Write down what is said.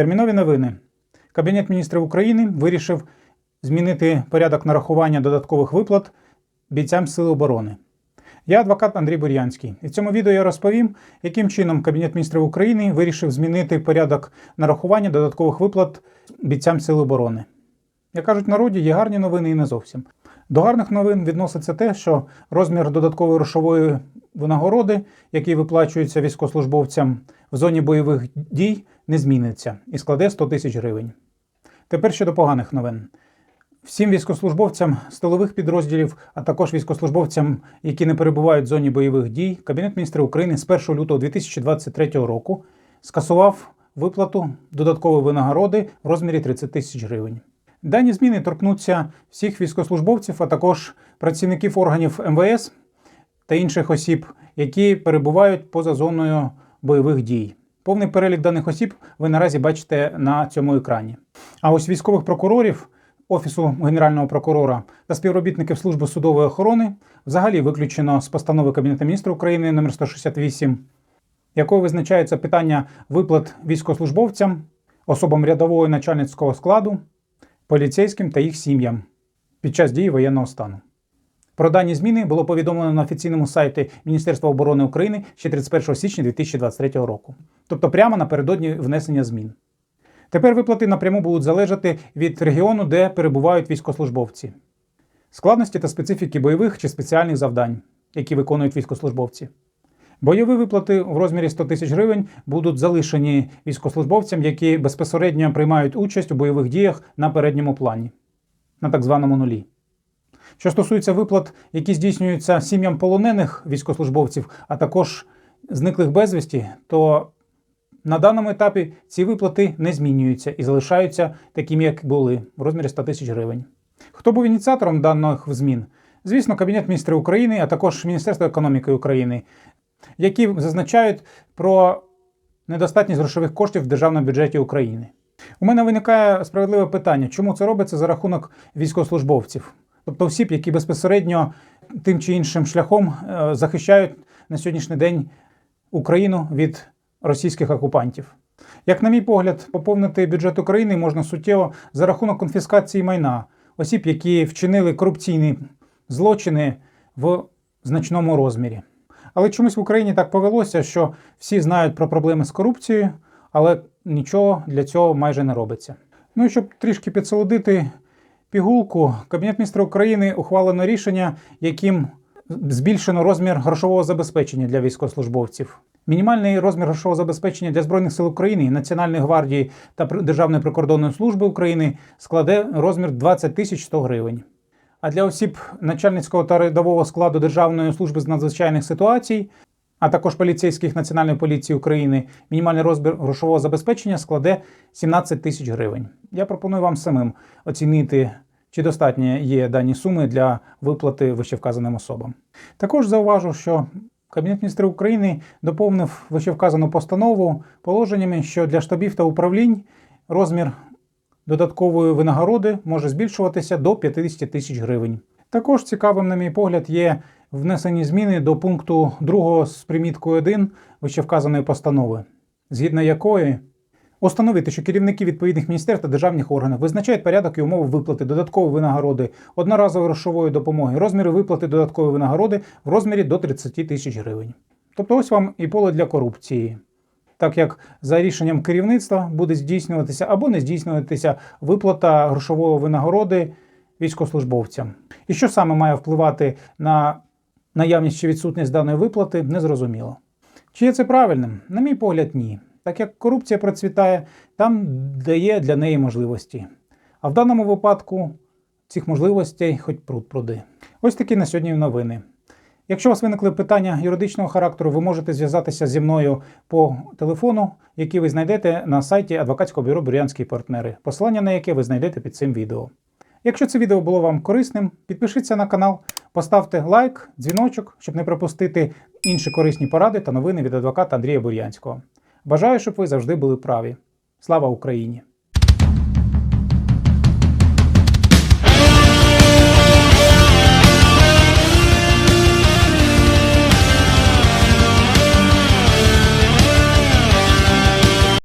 Термінові новини. Кабінет міністрів України вирішив змінити порядок нарахування додаткових виплат бійцям Сил оборони. Я адвокат Андрій Бур'янський. І в цьому відео я розповім, яким чином Кабінет міністрів України вирішив змінити порядок нарахування додаткових виплат бійцям Сил оборони. Як кажуть в народі, є гарні новини і не зовсім. До гарних новин відноситься те, що розмір додаткової грошової винагороди, який виплачується військовослужбовцям в зоні бойових дій, не зміниться і складе 100 тисяч гривень. Тепер щодо поганих новин. Всім військовослужбовцям столових підрозділів, а також військовослужбовцям, які не перебувають в зоні бойових дій, Кабінет міністрів України з 1 лютого 2023 року скасував виплату додаткової винагороди в розмірі 30 тисяч гривень. Дані зміни торкнуться всіх військовослужбовців, а також працівників органів МВС та інших осіб, які перебувають поза зоною бойових дій. Повний перелік даних осіб ви наразі бачите на цьому екрані. А ось військових прокурорів Офісу Генерального прокурора та співробітників служби судової охорони взагалі виключено з постанови Кабінету міністрів України номер 168, якою визначається питання виплат військовослужбовцям, особам рядового і начальницького складу, поліцейським та їх сім'ям під час дії воєнного стану. Про дані зміни було повідомлено на офіційному сайті Міністерства оборони України ще 31 січня 2023 року, тобто прямо напередодні внесення змін. Тепер виплати напряму будуть залежати від регіону, де перебувають військовослужбовці, складності та специфіки бойових чи спеціальних завдань, які виконують військовослужбовці. Бойові виплати в розмірі 100 тисяч гривень будуть залишені військовослужбовцям, які безпосередньо приймають участь у бойових діях на передньому плані, на так званому нулі. Що стосується виплат, які здійснюються сім'ям полонених військовослужбовців, а також зниклих безвісті, то на даному етапі ці виплати не змінюються і залишаються такими, як були, в розмірі 100 тисяч гривень. Хто був ініціатором даних змін? Звісно, Кабінет міністрів України, а також Міністерство економіки України, які зазначають про недостатність грошових коштів в державному бюджеті України. У мене виникає справедливе питання, чому це робиться за рахунок військовослужбовців, тобто осіб, які безпосередньо тим чи іншим шляхом е, захищають на сьогоднішній день Україну від російських окупантів. Як, на мій погляд, поповнити бюджет України можна суттєво за рахунок конфіскації майна осіб, які вчинили корупційні злочини в значному розмірі. Але чомусь в Україні так повелося, що всі знають про проблеми з корупцією, але нічого для цього майже не робиться. Ну і щоб трішки підсолодити пігулку, Кабінет міністрів України ухвалено рішення, яким збільшено розмір грошового забезпечення для військовослужбовців. Мінімальний розмір грошового забезпечення для Збройних сил України, Національної гвардії та Державної прикордонної служби України складе розмір 20 тисяч 100 гривень. А для осіб начальницького та рядового складу Державної служби з надзвичайних ситуацій, а також поліцейських Національної поліції України, мінімальний розмір грошового забезпечення складе 17 тисяч гривень. Я пропоную вам самим оцінити. Чи достатньо є дані суми для виплати вищевказаним особам? Також зауважу, що Кабінет міністрів України доповнив вищевказану постанову положеннями, що для штабів та управлінь розмір додаткової винагороди може збільшуватися до 50 тисяч гривень. Також цікавим, на мій погляд, є внесені зміни до пункту 2 з приміткою 1 вищевказаної постанови, згідно якої Установити, що керівники відповідних міністерств та державних органів визначають порядок і умови виплати додаткової винагороди, одноразової грошової допомоги, розміри виплати додаткової винагороди в розмірі до 30 тисяч гривень. Тобто ось вам і поле для корупції. Так як за рішенням керівництва буде здійснюватися або не здійснюватися виплата грошової винагороди військовослужбовцям. І що саме має впливати на наявність чи відсутність даної виплати, незрозуміло. Чи є це правильним? На мій погляд, ні так як корупція процвітає, там дає для неї можливості. А в даному випадку цих можливостей хоч пруд пруди. Ось такі на сьогодні новини. Якщо у вас виникли питання юридичного характеру, ви можете зв'язатися зі мною по телефону, який ви знайдете на сайті адвокатського бюро Бурянські партнери, посилання на яке ви знайдете під цим відео. Якщо це відео було вам корисним, підпишіться на канал, поставте лайк, дзвіночок, щоб не пропустити інші корисні поради та новини від адвоката Андрія Бурянського. Бажаю, щоб ви завжди були праві. Слава Україні!